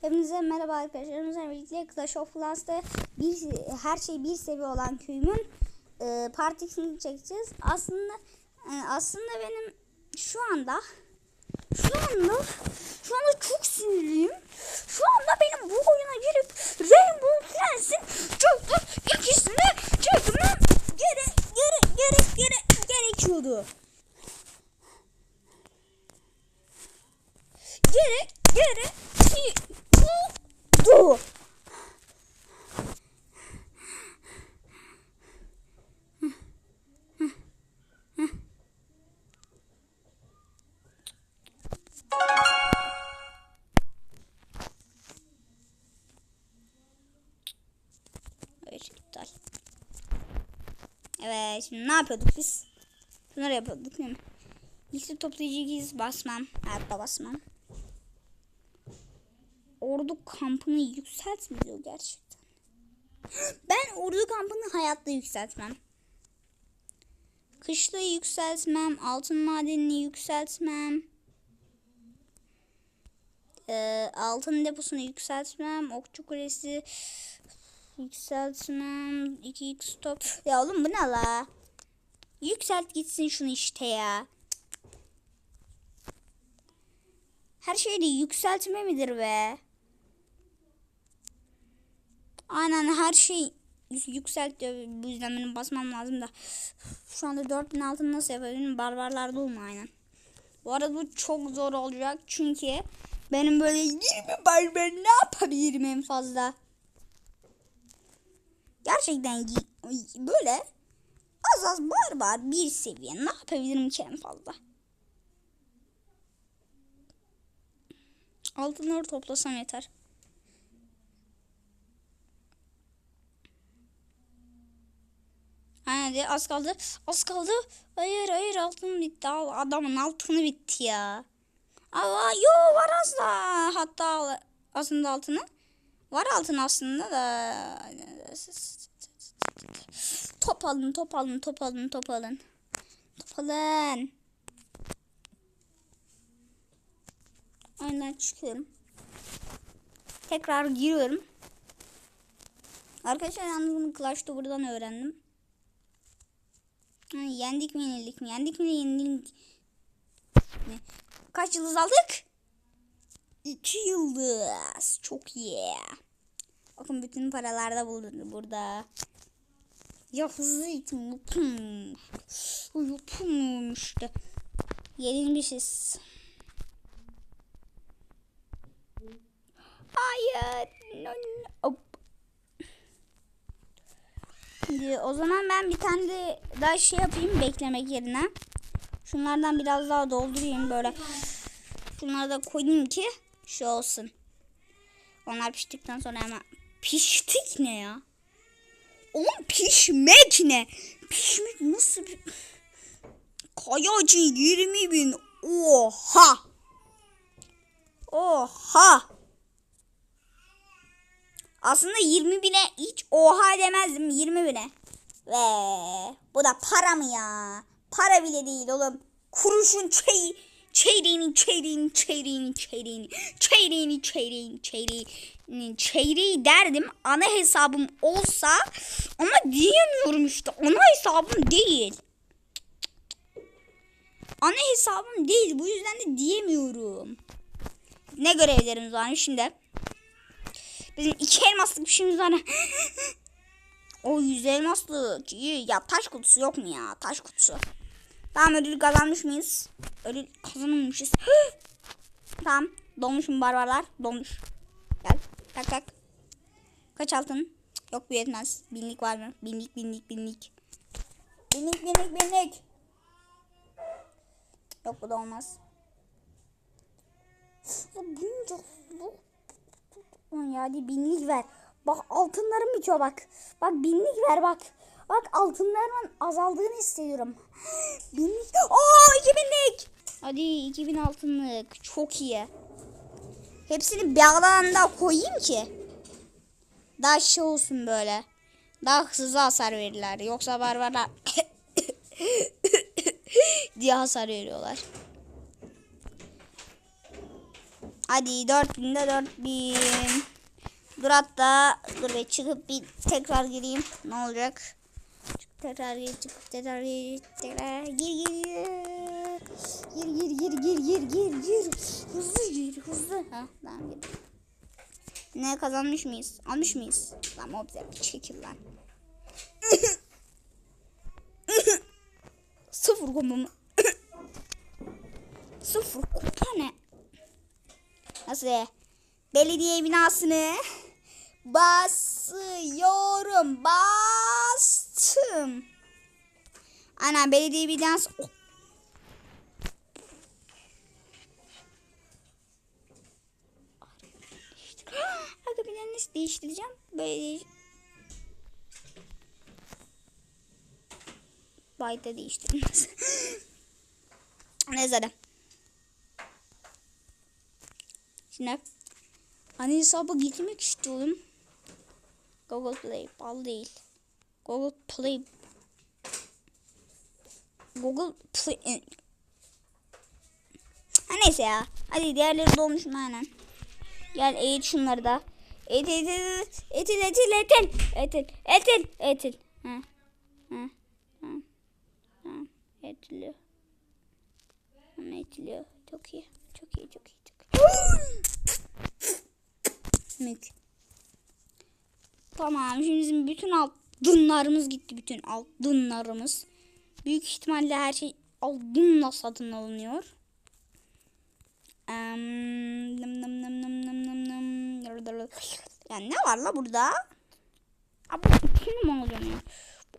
Hepinize merhaba arkadaşlar. Bizlerle birlikte Clash of Clans'ta bir, her şey bir seviye olan köyümün e, partisini çekeceğiz. Aslında e, aslında benim şu anda şu anda şu anda çok sinirliyim. Şu anda benim bu oyuna girip Rainbow Friends'in çöktü ikisini çekmem gere, gere, gere, gere, gerekiyordu. Gerek gerek bu. Evet iptal. Evet şimdi ne yapıyorduk biz? Bunları yapıyorduk değil mi? Liste toplayıcı giz basmam. Hayatta basmam. Ordu kampını yükseltmiyor gerçekten. Ben ordu kampını hayatta yükseltmem. Kışlayı yükseltmem. Altın madenini yükseltmem. Ee, altın deposunu yükseltmem. Okçu kulesi yükseltmem. 2x top. Ya oğlum bu ne la? Yükselt gitsin şunu işte ya. Her şeyde yükseltme midir be? Aynen her şey yükselt diyor. Bu yüzden benim basmam lazım da. Şu anda 4000 altın nasıl yapabilirim? Barbarlarda olma aynen. Bu arada bu çok zor olacak. Çünkü benim böyle 20 barbar ne yapabilirim en fazla? Gerçekten böyle az az barbar bir seviye ne yapabilirim ki en fazla? Altınları toplasam yeter. Hadi az kaldı. Az kaldı. Hayır hayır altın bitti. Adamın altını bitti ya. Aa, yo var aslında. Hatta aslında altını. Var altın aslında da. Top alın top alın top alın top alın. Top alın. Oyundan çıkıyorum. Tekrar giriyorum. Arkadaşlar yalnız bunu Clash buradan öğrendim. Yendik mi yenildik mi? Yendik mi yenildik mi? Kaç yıldız aldık? İki yıldız. Çok iyi. Bakın bütün paralarda bulundu burada. Ya hızlı eğitim yapılmış. Yapılmıştı. Yenilmişiz. Hayır. No, no. Şimdi o zaman ben bir tane de daha şey yapayım beklemek yerine. Şunlardan biraz daha doldurayım böyle. Şunları da koyayım ki şey olsun. Onlar piştikten sonra hemen piştik ne ya? Oğlum pişmek ne? Pişmek nasıl bir... Kayacı 20 bin. Oha. Oha. Aslında 20 bine hiç oha demezdim 20 bine. Ve bu da para mı ya? Para bile değil oğlum. Kuruşun çey çeyreğinin çeyreğinin çeyreğinin çeyreğini çeyreğini çeyreğini çeyreğini çeyreği derdim ana hesabım olsa ama diyemiyorum işte ana hesabım değil. Ana hesabım değil bu yüzden de diyemiyorum. Ne görevlerimiz var şimdi? Bizim iki elmaslık bir şeyimiz var. o yüz elmaslık. İyi. Ya taş kutusu yok mu ya? Taş kutusu. Tamam ödül kazanmış mıyız? Ödül kazanmışız. tamam. Dolmuş mu barbarlar? Dolmuş. Gel. Tak tak. Kaç altın? Yok bu yetmez. Binlik var mı? Binlik binlik binlik. Binlik binlik binlik. Yok bu da olmaz. Ya bunca bu Lan ya hadi binlik ver. Bak altınlarım bitiyor bak. Bak binlik ver bak. Bak altınlarımın azaldığını istiyorum. Binlik. Oo iki binlik. Hadi 2000 altınlık. Çok iyi. Hepsini bir alanda koyayım ki. Daha şey olsun böyle. Daha hızlı hasar verirler. Yoksa barbarlar diye hasar veriyorlar. Hadi 4000 de 4000. Dur hatta dur be çıkıp bir tekrar gireyim. Ne olacak? Çık, tekrar gir çık tekrar gir tekrar gir gir gir. Gir gir gir gir gir gir. Hızlı gir hızlı. Ha tamam gir. Ne kazanmış mıyız? Almış mıyız? Tamam o bize çekil lan. Sıfır kupa mı? Sıfır kupa ne? Nasıl? Belediye binasını basıyorum. Bastım. Ana belediye binası. Oh. Bir nasıl değiştireceğim? Böyle değiş... Bayda değiştirilmez. Neyse de. Şimdi hani hesaba gitmek istiyorum. Google Play bal değil. Google Play Google Play e, ha neyse ya. Hadi diğerleri dolmuş mu aynen. Gel eğit şunları da. Eğit eğit eğit eğitil eğitil eğitil eğitil eğitil eğitil. Ha. Ha. Ha. Tamam. Eğitiliyor. Tamam eğitiliyor. Çok iyi çok iyi çok iyi. Mük. Tamam şimdi bizim bütün altınlarımız gitti. Bütün altınlarımız. Büyük ihtimalle her şey altınla satın alınıyor. Yani ne var la burada? Abi üçünü mü alacağım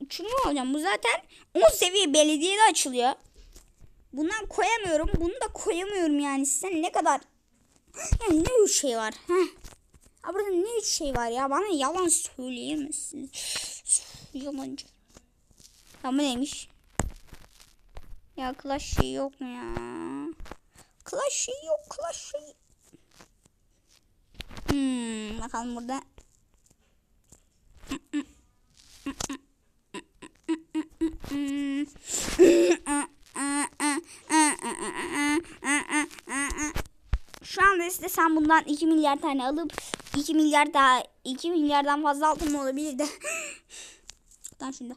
üçünü mü alacağım? Bu zaten 10 seviye belediyede açılıyor. Bundan koyamıyorum. Bunu da koyamıyorum yani. Sen ne kadar... Yani ne üç şey var? Aa, burada ne üç şey var ya? Bana yalan söyleyemezsin. Yalancı. Ya neymiş? Ya clash şey yok mu ya? Clash şey yok. Clash şey. Hmm, bakalım burada. İstesem bundan 2 milyar tane alıp 2 milyar daha 2 milyardan fazla altın olabilir de. Tamam şimdi.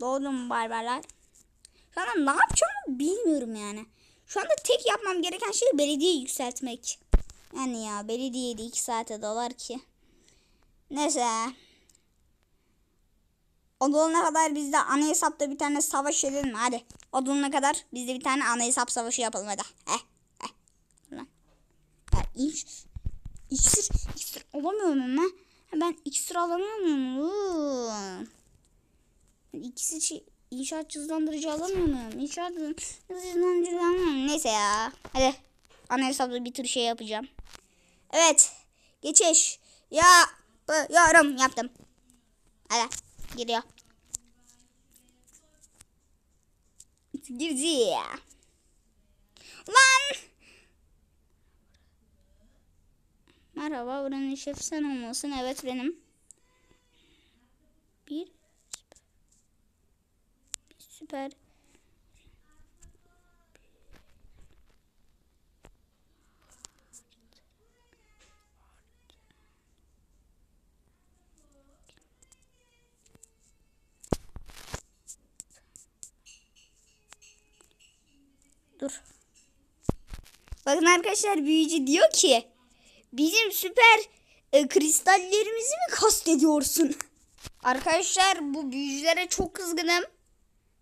Doğdu mu barbarlar? Şu anda ne yapacağımı bilmiyorum yani. Şu anda tek yapmam gereken şey belediye yükseltmek. Yani ya belediyeye de 2 saate dolar ki. Neyse. O dolana kadar biz de ana hesapta bir tane savaş edelim hadi. O dolana kadar biz de bir tane ana hesap savaşı yapalım hadi. Eh, eh. Lan. Ya iç, iksir, iksir alamıyorum ama. Ben iksir alamıyorum. İkisi şey, inşaat hızlandırıcı alamıyorum. İnşaat hızlandırıcı alamıyorum. Neyse ya. Hadi. Ana hesapta bir tür şey yapacağım. Evet. Geçiş. Ya. Yorum yaptım. Hadi. Giriyor. Girdi. Lan. Merhaba buranın şefi sen olmasın. Evet benim. Bir. Süper. Dur. Bakın arkadaşlar büyücü diyor ki bizim süper e, kristallerimizi mi kastediyorsun? Arkadaşlar bu büyücülere çok kızgınım.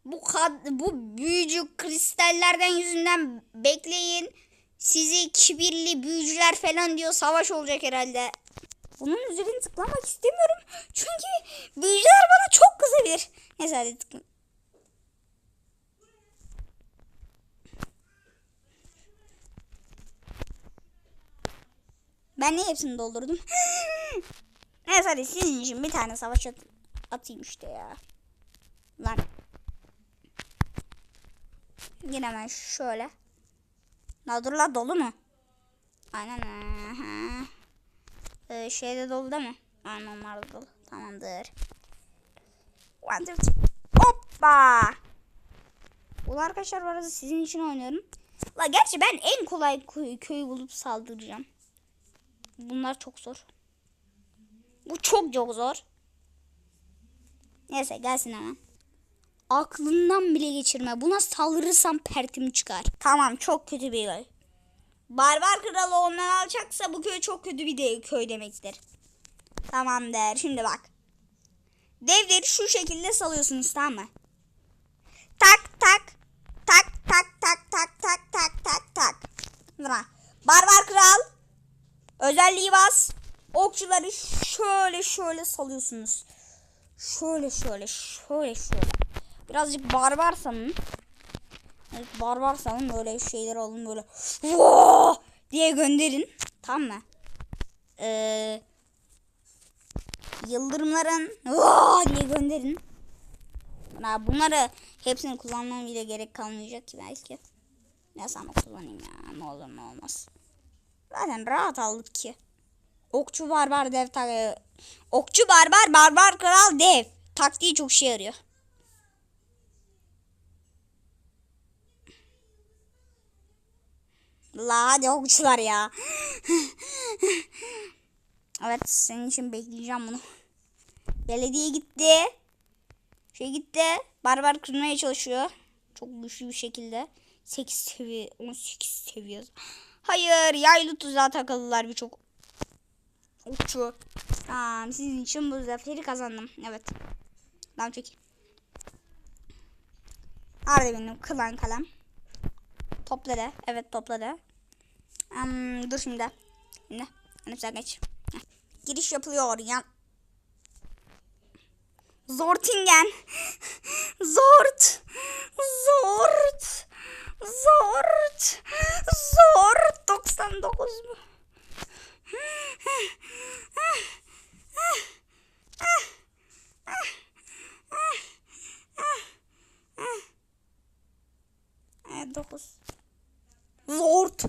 Bu kad bu büyücü kristallerden yüzünden bekleyin. Sizi kibirli büyücüler falan diyor savaş olacak herhalde. Bunun üzerine tıklamak istemiyorum. Çünkü büyücüler bana çok kızabilir. Neyse hadi tıkla. Ben niye hepsini doldurdum? Neyse hadi sizin için bir tane savaş at atayım işte ya. Lan. Yine hemen şöyle. La dur la dolu mu? Aynen. Ee, şeyde dolu değil mi? Aynen onlar dolu. Tamamdır. One, two, three. Hoppa. Ulan arkadaşlar bu arada sizin için oynuyorum. La gerçi ben en kolay köy, köyü bulup saldıracağım. Bunlar çok zor. Bu çok çok zor. Neyse gelsin hemen. Aklından bile geçirme. Buna saldırırsam pertim çıkar. Tamam çok kötü bir köy. Barbar kralı ondan alacaksa bu köy çok kötü bir de köy demektir. Tamam der. Şimdi bak. Devleri şu şekilde salıyorsunuz tamam mı? Tak tak tak tak tak tak tak tak tak tak. Barbar kral. Özelliği bas. Okçuları şöyle şöyle salıyorsunuz. Şöyle şöyle şöyle şöyle. Birazcık barbar sanın. Evet, barbar sanın böyle şeyler alın böyle. Voo! diye gönderin. Tamam mı? Ee, yıldırımların voo! diye gönderin. Bunları hepsini kullanmam bile gerek kalmayacak ki belki. Neyse ama kullanayım ya. Ne olur ne olmaz. Zaten rahat aldık ki. Okçu barbar dev ta Okçu barbar barbar kral dev. Taktiği çok şey yarıyor. La hadi okçular ya. evet senin için bekleyeceğim bunu. Belediye gitti. Şey gitti. Barbar kırmaya çalışıyor. Çok güçlü bir şekilde. 8 seviye 18 seviye. Hayır yaylı tuzağa takıldılar birçok okçu. Tamam sizin için bu zaferi kazandım. Evet. Tamam çek. Nerede benim kılan kalem? Topladı. Evet topladı. Um, dur şimdi. Şimdi. Sen geç. Giriş yapılıyor. Yan. Zortingen. Zort. Zort. Zort. Zort. 99 mu? Evet 9. Zort.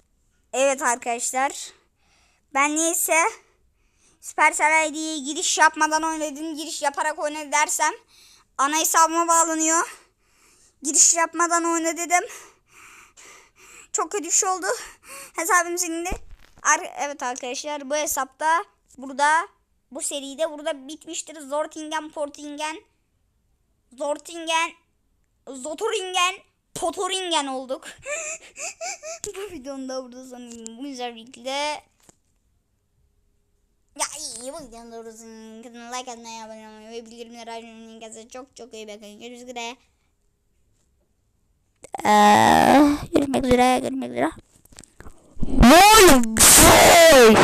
Evet arkadaşlar. Ben neyse Supercell ID'ye giriş yapmadan oynadım. Giriş yaparak oynadı dersem ana hesabıma bağlanıyor. Giriş yapmadan oyna dedim. Çok kötü bir şey oldu. Hesabım silindi. Ar evet arkadaşlar bu hesapta burada bu seride burada bitmiştir. Zortingen, Portingen, Zortingen, Zotoringen, Potoringen olduk. bu videonun da burada sonunda bu güzellikle ya iyi bu videonun da burada sonunda like atmayı, abone olmayı ve bildirimleri açmayı. Çok çok iyi bakın. Görüşmek üzere. Ee, görüşmek üzere. Görüşmek üzere. Vay!